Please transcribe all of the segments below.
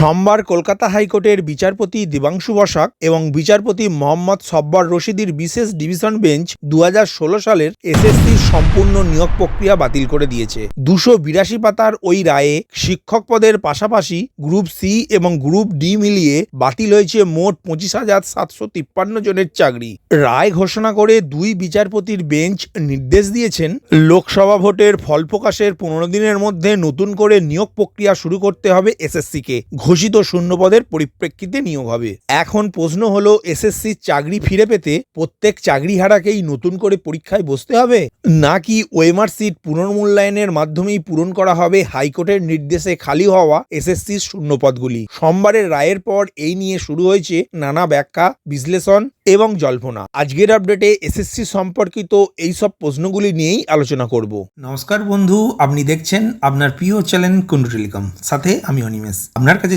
সোমবার কলকাতা হাইকোর্টের বিচারপতি দিবাংশু বসাক এবং বিচারপতি মোহাম্মদ সব্বর রশিদির বিশেষ ডিভিশন বেঞ্চ দু হাজার ষোলো সালের এসএসসি সম্পূর্ণ নিয়োগ প্রক্রিয়া বাতিল করে দিয়েছে। দুশো বিরাশি পাতার ওই রায়ে শিক্ষক পদের পাশাপাশি গ্রুপ সি এবং গ্রুপ ডি মিলিয়ে বাতিল হয়েছে মোট পঁচিশ হাজার সাতশো তিপ্পান্ন জনের চাকরি। রায় ঘোষণা করে দুই বিচারপতির বেঞ্চ নির্দেশ দিয়েছেন, লোকসভা ভোটের ফল প্রকাশের পনেরো দিনের মধ্যে নতুন করে নিয়োগ প্রক্রিয়া শুরু করতে হবে এসএসসিকে ঘোষিত শূন্যপদের পরিপ্রেক্ষিতে নিয়োগ হবে। এখন প্রশ্ন হলো এসএসসির চাকরি ফিরে পেতে প্রত্যেক চাকরিহারাকেই নতুন করে পরীক্ষায় বসতে হবে? নাকি ওয়েমার সিট পুনর্মূল্যায়নের মাধ্যমেই পূরণ করা হবে হাইকোর্টের নির্দেশে খালি হওয়া এসএসসির শূন্যপদগুলি? সোমবারের রায়ের পর এই নিয়ে শুরু হয়েছে নানা ব্যাখ্যা, বিশ্লেষণ এবং জল্পনা। আজকের আপডেটে এসএসসি সম্পর্কিত এই সব প্রশ্নগুলি নিয়েই আলোচনা করব। নমস্কার বন্ধু, আপনি দেখছেন আপনার প্রিয় চ্যানেল কুন্ডু টেলিকম। সাথে আমি অনিমেষ। আপনার কাছে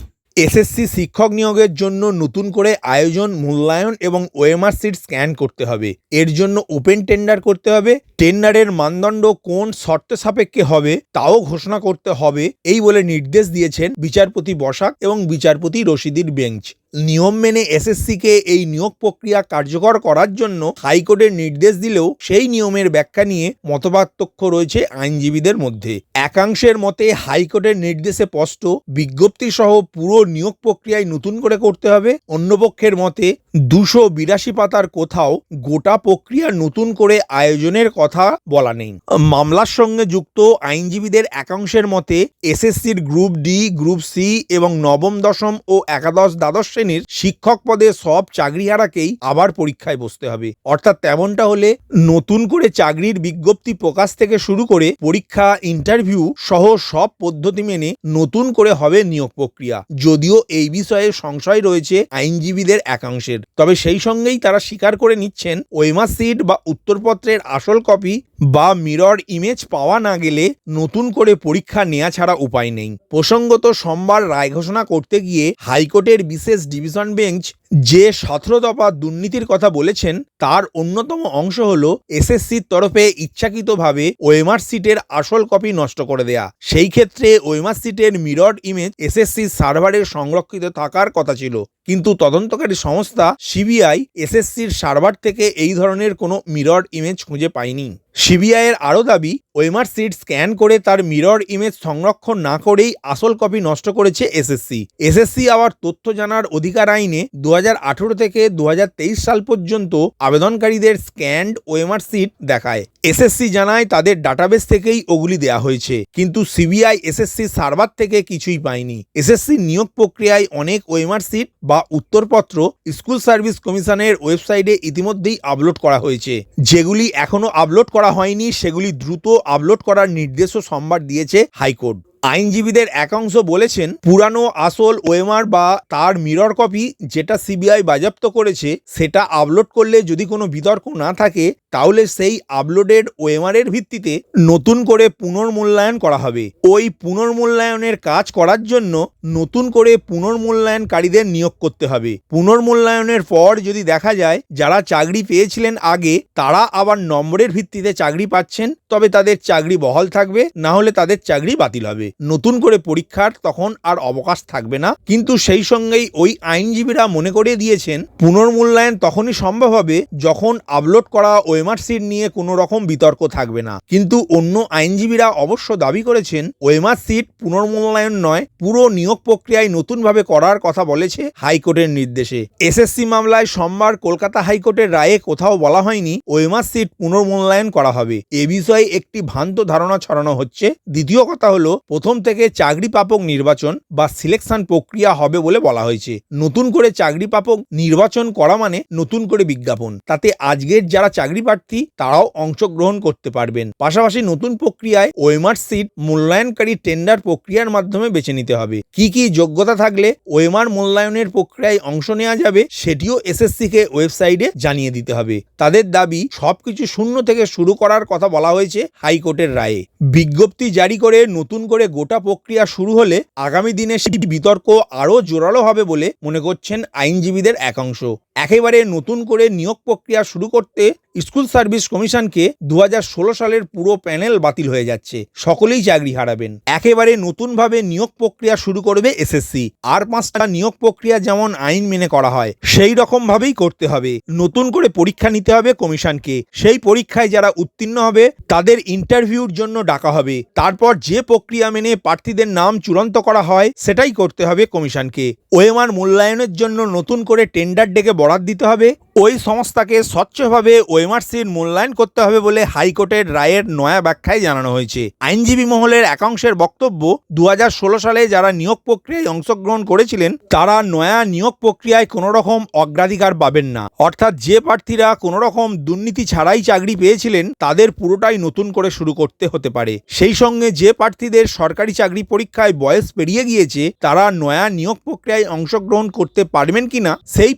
এসএসসি শিক্ষক নিয়োগের জন্য নতুন করে আয়োজন, মূল্যায়ন এবং ওএমআর সিট স্ক্যান করতে হবে। এর জন্য ওপেন টেন্ডার করতে হবে। টেন্ডারের মানদণ্ড কোন শর্তে সাপেক্ষে হবে তাও ঘোষণা করতে হবে, এই বলে নির্দেশ দিয়েছেন বিচারপতি বসাক এবং বিচারপতি রশিদির বেঞ্চ। নিয়ম মেনে এসএসসিকে এই নিয়োগ প্রক্রিয়া কার্যকর করার জন্য হাইকোর্টের নির্দেশ দিলেও সেই নিয়মের ব্যাখ্যা নিয়ে মতপার্থক্য রয়েছে আইনজীবীদের মধ্যে। একাংশের মতে হাইকোর্টের নির্দেশে স্পষ্ট বিজ্ঞপ্তি সহ পুরো নিয়োগ প্রক্রিয়ায় নতুন করে করতে হবে। অন্য পক্ষের মতে দুশো বিরাশি পাতার কোথাও গোটা প্রক্রিয়া নতুন করে আয়োজনের কথা বলা নেই। মামলার সঙ্গে যুক্ত আইনজীবীদের একাংশের মতে, এসএসসির গ্রুপ ডি, গ্রুপ সি এবং নবম, দশম ও একাদশ, দ্বাদশ শ্রেণির শিক্ষক পদে সব চাকরিহারাকেই আবার পরীক্ষায় বসতে হবে। অর্থাৎ তেমনটা হলে নতুন করে চাকরির বিজ্ঞপ্তি প্রকাশ থেকে শুরু করে পরীক্ষা, ইন্টারভিউ সহ সব পদ্ধতি মেনে নতুন করে হবে নিয়োগ প্রক্রিয়া। যদিও এই বিষয়ে সংশয় রয়েছে আইনজীবীদের একাংশের। তবে সেই সঙ্গেই তারা স্বীকার করে নিচ্ছেন ওয়েমা সিড বা উত্তরপত্রের আসল কপি বা মিরর ইমেজ পাওয়া না গেলে নতুন করে পরীক্ষা নেওয়া ছাড়া উপায় নেই। প্রসঙ্গত সোমবার রায় ঘোষণা করতে গিয়ে হাইকোর্টের বিশেষ ডিভিশন বেঞ্চ যে সতেরো দফা দুর্নীতির কথা বলেছেন, তার অন্যতম অংশ হল এসএসসির তরফে ইচ্ছাকৃতভাবে ওয়েমার সিটের আসল কপি নষ্ট করে দেয়া। সেই ক্ষেত্রে ওয়েমার সিটের মিরর ইমেজ এসএসসির সার্ভারে সংরক্ষিত থাকার কথা ছিল। কিন্তু তদন্তকারী সংস্থা সিবিআই এসএসসির সার্ভার থেকে এই ধরনের কোনো মিরর ইমেজ খুঁজে পায়নি। সিবিআইয়ের আরও দাবি ওয়েমার সিট স্ক্যান করে তার মিরর ইমেজ সংরক্ষণ না করেই আসল কপি নষ্ট করেছে এসএসসি। এসএসসি আবার তথ্য জানার অধিকার আইনে দু হাজার আঠেরো থেকে দু হাজার তেইশ সাল পর্যন্ত আবেদনকারীদের স্ক্যান্ড ওয়েমার সিট দেখায়। এসএসসি জানায় তাদের ডাটাবেস থেকেই ওগুলি দেয়া হয়েছে, কিন্তু সিবিআই এসএসসি সার্ভার থেকে কিছুই পায়নি। এসএসসি নিয়োগ প্রক্রিয়ায় অনেক ওয়েমার সিট বা উত্তরপত্র স্কুল সার্ভিস কমিশনের ওয়েবসাইটে ইতিমধ্যেই আপলোড করা হয়েছে। যেগুলি এখনও আপলোড করা হয়নি, সেগুলি দ্রুত আপলোড করার নির্দেশও সোমবার দিয়েছে হাইকোর্ট। আইনজীবীদের একাংশ বলেছেন, পুরানো আসল ওয়েমার বা তার মিরর কপি যেটা সিবিআই বাজেয়াপ্ত করেছে, সেটা আপলোড করলে যদি কোনো বিতর্ক না থাকে, তাহলে সেই আপলোডেড ওয়েমারের ভিত্তিতে নতুন করে পুনর্মূল্যায়ন করা হবে। ওই পুনর্মূল্যায়নের কাজ করার জন্য নতুন করে পুনর্মূল্যায়নকারীদের নিয়োগ করতে হবে। পুনর্মূল্যায়নের পর যদি দেখা যায়, যারা চাকরি পেয়েছিলেন আগে, তারা আবার নম্বরের ভিত্তিতে চাকরি পাচ্ছেন, তবে তাদের চাকরি বহাল থাকবে, না হলে তাদের চাকরি বাতিল হবে। নতুন করে পরীক্ষার তখন আর অবকাশ থাকবে না। কিন্তু সেই সঙ্গেই ওই আইনজীবীরা মনে করিয়ে দিয়েছেন, পুনর্মূল্যায়ন তখনই সম্ভব হবে যখন আপলোড করা ওয়েমার সিট নিয়ে কোনো রকম বিতর্ক থাকবে না। কিন্তু অন্য আইনজীবীরা অবশ্য দাবি করেছেন ওয়েমার সিট পুনর্মূল্যায়ন নয়, পুরো নিয়োগ প্রক্রিয়ায় নতুনভাবে করার কথা বলেছে হাইকোর্টের নির্দেশে। এসএসসি মামলায় সোমবার কলকাতা হাইকোর্টের রায়ে কোথাও বলা হয়নি ওয়েমার সিট পুনর্মূল্যায়ন করা হবে। এ বিষয়ে একটি ভ্রান্ত ধারণা ছড়ানো হচ্ছে। দ্বিতীয় কথা হলো প্রথম থেকে চাকরি পাপক নির্বাচন বা সিলেকশন প্রক্রিয়া হবে বলে বলা হয়েছে। নতুন করে চাকরি পাপক নির্বাচন করা মানে নতুন করে বিজ্ঞাপন। তাতে আজকের যারা চাকরি প্রার্থী তারাও অংশগ্রহণ করতে পারবেন। পাশাপাশি নতুন প্রক্রিয়ায় ওয়েমার সিট মূল্যায়নকারী টেন্ডার প্রক্রিয়ার মাধ্যমে বেছে নিতে হবে। কি কি যোগ্যতা থাকলে ওয়েমার মূল্যায়নের প্রক্রিয়ায় অংশ নেওয়া যাবে, সেটিও এসএসসি কে ওয়েবসাইটে জানিয়ে দিতে হবে। তাদের দাবি, সবকিছু শূন্য থেকে শুরু করার কথা বলা হয়েছে হাইকোর্টের রায়ে। বিজ্ঞপ্তি জারি করে নতুন করে গোটা প্রক্রিয়া শুরু হলে আগামী দিনে সেই বিতর্ক আরও জোরালো হবে বলে মনে করছেন আইনজীবীদের একাংশ। একেবারে নতুন করে নিয়োগ প্রক্রিয়া শুরু করতে স্কুল সার্ভিস কমিশনকে দু হাজার ষোলো সালের পুরো প্যানেল বাতিল হয়ে যাচ্ছে। সকলেই চাকরি হারাবেন। একেবারে নতুনভাবে নিয়োগ প্রক্রিয়া শুরু করবে এসএসসি। আর পাঁচটা নিয়োগ প্রক্রিয়া যেমন আইন মেনে করা হয়, সেই রকম ভাবেই করতে হবে। নতুন করে পরীক্ষা নিতে হবে কমিশনকে। সেই পরীক্ষায় যারা উত্তীর্ণ হবে, তাদের ইন্টারভিউর জন্য ডাকা হবে। তারপর যে প্রক্রিয়া মেনে প্রার্থীদের নাম চূড়ান্ত করা হয়, সেটাই করতে হবে কমিশনকে। ওএমআর মূল্যায়নের জন্য নতুন করে টেন্ডার ডেকে বরাদ দিতে হবে। ওই সংস্থাকে স্বচ্ছভাবে ওএমআরসির মূল্যায়ন করতে হবে বলে হাইকোর্টের রায়ের নয়া ব্যাখ্যায় জানানো হয়েছে। আইনজীবী মহলের একাংশের বক্তব্য দু হাজার ষোলো সালে যারা নিয়োগ প্রক্রিয়ায় অংশগ্রহণ করেছিলেন, তারা নয়া নিয়োগ প্রক্রিয়ায় কোনো রকম অগ্রাধিকার পাবেন না। অর্থাৎ যে প্রার্থীরা কোনো রকম দুর্নীতি ছাড়াই চাকরি পেয়েছিলেন, তাদের পুরোটাই নতুন করে শুরু করতে হতে পারে। সেই সঙ্গে যে প্রার্থীদের সরকারি চাকরি পরীক্ষায় বয়স পেরিয়ে গিয়েছে, তারা নয়া নিয়োগ প্রক্রিয়ায় অংশগ্রহণ করতে পারবেন কিনা, সেই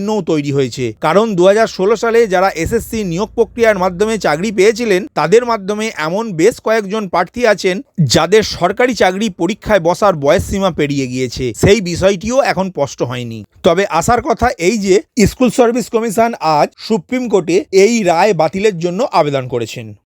প্রশ্নচিহ্নও তৈরি হয়েছে। কারণ দু হাজার ষোলো সালে যারা এসএসসি নিয়োগ প্রক্রিয়ার মাধ্যমে চাকরি পেয়েছিলেন, তাদের মাধ্যমে এমন বেশ কয়েকজন প্রার্থী আছেন যাদের সরকারি চাকরি পরীক্ষায় বসার বয়স সীমা পেরিয়ে গিয়েছে। সেই বিষয়টিও এখন স্পষ্ট হয়নি। তবে আসার কথা এই যে, স্কুল সার্ভিস কমিশন আজ সুপ্রিম কোর্টে এই রায় বাতিলের জন্য আবেদন করেছেন।